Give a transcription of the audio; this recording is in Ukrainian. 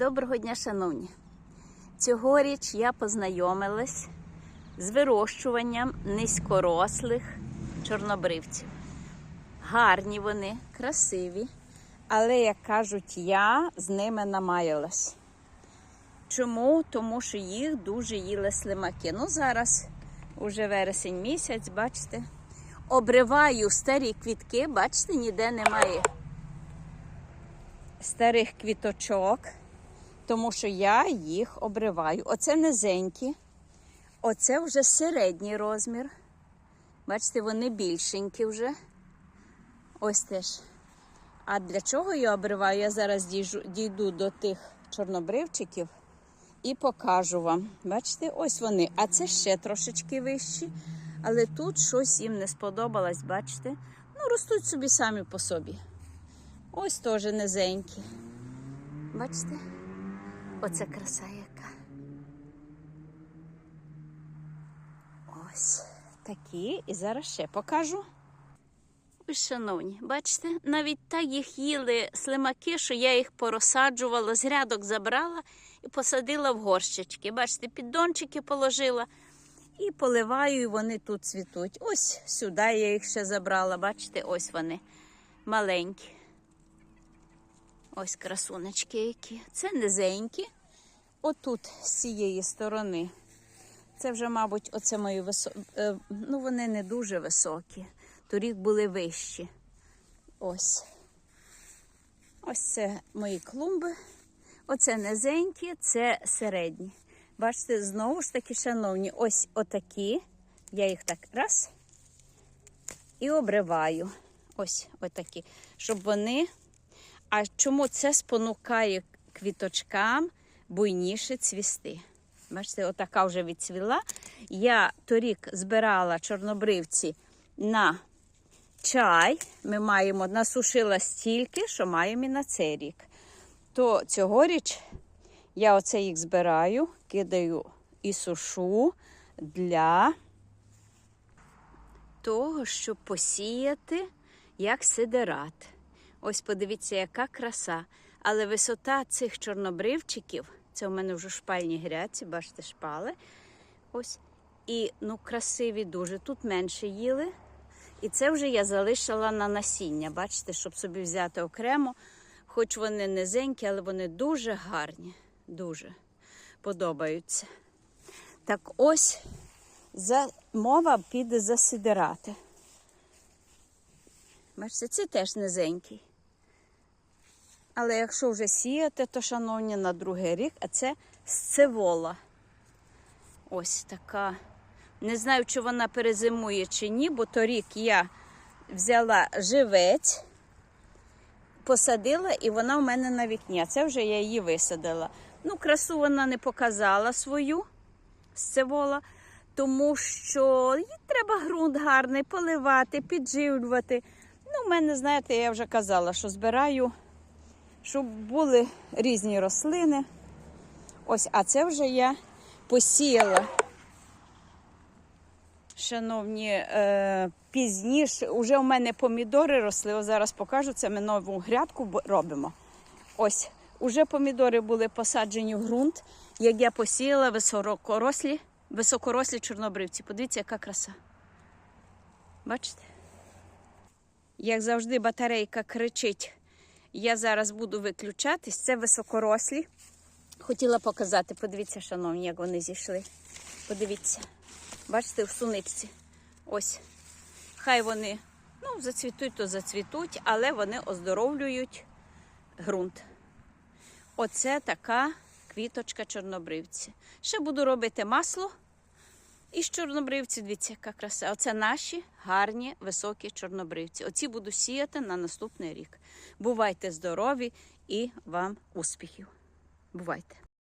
Доброго дня, шановні! Цьогоріч я познайомилась з вирощуванням низькорослих чорнобривців. Гарні вони, красиві, але, як кажуть, я з ними намаялась. Чому? Тому що їх дуже їли слимаки. Ну, зараз уже вересень місяць, бачите. Обриваю старі квітки, бачите, ніде немає старих квіточок, тому що я їх обриваю. Оце низенькі, оце вже середній розмір. Бачите, вони більшенькі вже. Ось теж. А для чого я обриваю? Я зараз дійду, дійду до тих чорнобривчиків і покажу вам. Бачите, ось вони. А це ще трошечки вищі. Але тут щось їм не сподобалось, бачите? Ну, ростуть собі самі по собі. Ось теж низенькі. Бачите? Оце краса яка. Ось такі. І зараз ще покажу. Ось, шановні, бачите, навіть так їх їли слимаки, що я їх порозсаджувала, з грядок забрала і посадила в горщички. Бачите, піддончики положила і поливаю, і вони тут цвітуть. Ось сюди я їх ще забрала. Бачите, ось вони маленькі. Ось красунечки які. Це низенькі. Отут з цієї сторони. Це вже, мабуть, оце мої високі. Ну, вони не дуже високі. Торік були вищі. Ось. Ось це мої клумби. Оце низенькі, це середні. Бачите, знову ж таки, шановні, ось отакі. Я їх так раз і обриваю. Ось отакі, щоб вони. А чому це спонукає квіточкам буйніше цвісти? Бачите, отака вже відцвіла. Я торік збирала чорнобривці на чай. Ми маємо насушила стільки, що маємо і на цей рік. То цьогоріч я оце їх збираю, кидаю і сушу для того, щоб посіяти як сидерат. Ось подивіться, яка краса. Але висота цих чорнобривчиків, це у мене вже шпальні грядці, бачите, шпали. Ось. І ну, красиві дуже. Тут менше їли. І це вже я залишила на насіння. Бачите, щоб собі взяти окремо. Хоч вони низенькі, але вони дуже гарні, дуже подобаються. Так ось за, мова піде за сидирати. Бачите, це теж низенький. Але якщо вже сіяти, то, шановні, на другий рік, а це сцевола. Ось така. Не знаю, чи вона перезимує чи ні, бо торік я взяла живець, посадила, і вона в мене на вікні. А це вже я її висадила. Ну, красу вона не показала свою сцевола, тому що їй треба ґрунт гарний поливати, підживлювати. Ну, в мене, знаєте, я вже казала, що збираю, щоб були різні рослини. Ось, а це вже я посіяла. Шановні, е, пізніше вже у мене помідори росли. Ось зараз покажу, це ми нову грядку робимо. Ось, уже помідори були посаджені в ґрунт, як я посіяла високорослі, високорослі чорнобривці. Подивіться, яка краса. Бачите? Як завжди, батарейка кричить. Я зараз буду виключатись. Це високорослі. Хотіла показати, подивіться, шановні, як вони зійшли. Подивіться. Бачите, в суничці. Ось. Хай вони ну, зацвітуть, то зацвітуть, але вони оздоровлюють ґрунт. Оце така квіточка чорнобривці. Ще буду робити масло із чорнобривці. Дивіться, яка краса. Оце наші гарні високі чорнобривці. Оці буду сіяти на наступний рік. Бувайте здорові і вам успіхів. Бувайте!